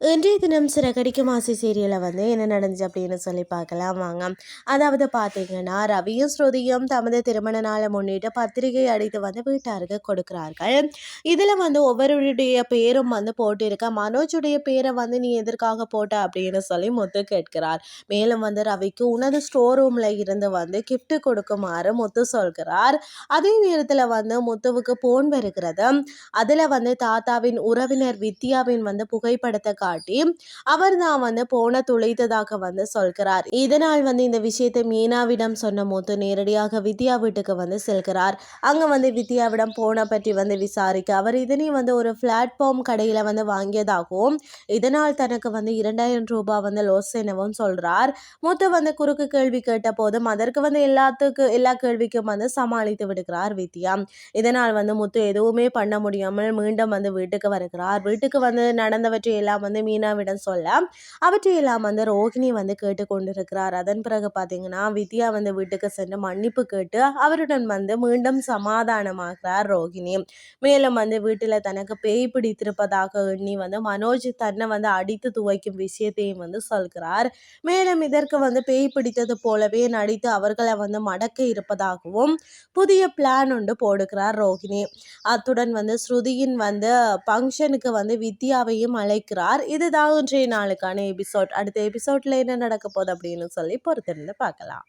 இன்றைய தினம் சிறகடிக்கும் ஆசை சீரியலில் வந்து என்ன நடந்துச்சு அப்படின்னு சொல்லி பார்க்கலாம் வாங்க. அதாவது பார்த்தீங்கன்னா ரவியும் ஸ்ருதியும் தமது திருமண நாளை முன்னிட்டு பத்திரிகை அடித்து வந்து வீட்டாருக்கு கொடுக்குறார்கள். இதில் வந்து ஒவ்வொருடைய பேரும் வந்து போட்டிருக்க மனோஜுடைய பேரை வந்து நீ எதற்காக போட்ட அப்படின்னு சொல்லி முத்து கேட்கிறார். மேலும் வந்து ரவிக்கு உனது ஸ்டோர் ரூமில் இருந்து வந்து கிஃப்ட் கொடுக்குமாறு முத்து சொல்கிறார். அதே நேரத்தில் வந்து முத்துவுக்கு போன் வருகிறது. அதில் வந்து தாத்தாவின் உறவினர் வித்யாவின் வந்து புகைப்படத்தை காட்டி அவர் தான் வந்து போன துளைத்ததாக வந்து சொல்கிறார். இதனால் வந்து இந்த விஷயத்தை மீனாவிடம் சொன்ன போது நேரடியாக வித்யா வீட்டுக்கு வந்து செல்கிறார். அங்க வந்து வித்யாவிடம் போன பற்றி வந்து விசாரிக்க அவர் இதனை வந்து ஒரு பிளாட்ஃபார்ம் கடையில வந்து வாங்கியதாகவும் இதனால் தனக்கு வந்து இரண்டாயிரம் ரூபாய் வந்து லோஸ் எனவும் சொல்றார். மூத்த வந்து குறுக்கு கேள்வி கேட்ட போதும் அதற்கு வந்து எல்லாத்துக்கு எல்லா கேள்விக்கும் வந்து சமாளித்து விடுகிறார் வித்யா. இதனால் வந்து முத்து எதுவுமே பண்ண முடியாமல் மீண்டும் வந்து வீட்டுக்கு வருகிறார். வீட்டுக்கு வந்து நடந்தவற்றை எல்லாம் வந்து வந்து மீனாவிடம் சொல்ல. அவற்றையெல்லாம் வந்து ரோஹிணி வந்து கேட்டு கொண்டிருக்கிறார். அதன் பிறகு பார்த்தீங்கன்னா வித்யா வந்து வீட்டுக்கு சென்று மன்னிப்பு கேட்டு அவருடன் வந்து மீண்டும் சமாதானமாகிறார் ரோஹிணி மேலும் வந்து வீட்டில் தனக்கு பேய் பிடித்திருப்பதாக எண்ணி வந்து மனோஜ் தன்னை வந்து அடித்து துவைக்கும் விஷயத்தையும் வந்து சொல்கிறார். மேலும் இதற்கு வந்து பேய் பிடித்தது போலவே நடித்து அவர்களை வந்து மடக்க இருப்பதாகவும் புதிய பிளான் ஒன்று போடுகிறார் ரோஹிணி அத்துடன் வந்து ஸ்ருதியின் வந்து ஃபங்க்ஷனுக்கு வந்து வித்யாவையும் அழைக்கிறார். இதுதான் இன்றைய நாளுக்கான எபிசோட் அடுத்த எபிசோட்ல என்ன நடக்க போகுது அப்படின்னு சொல்லி பொறுத்திருந்து பார்க்கலாம்.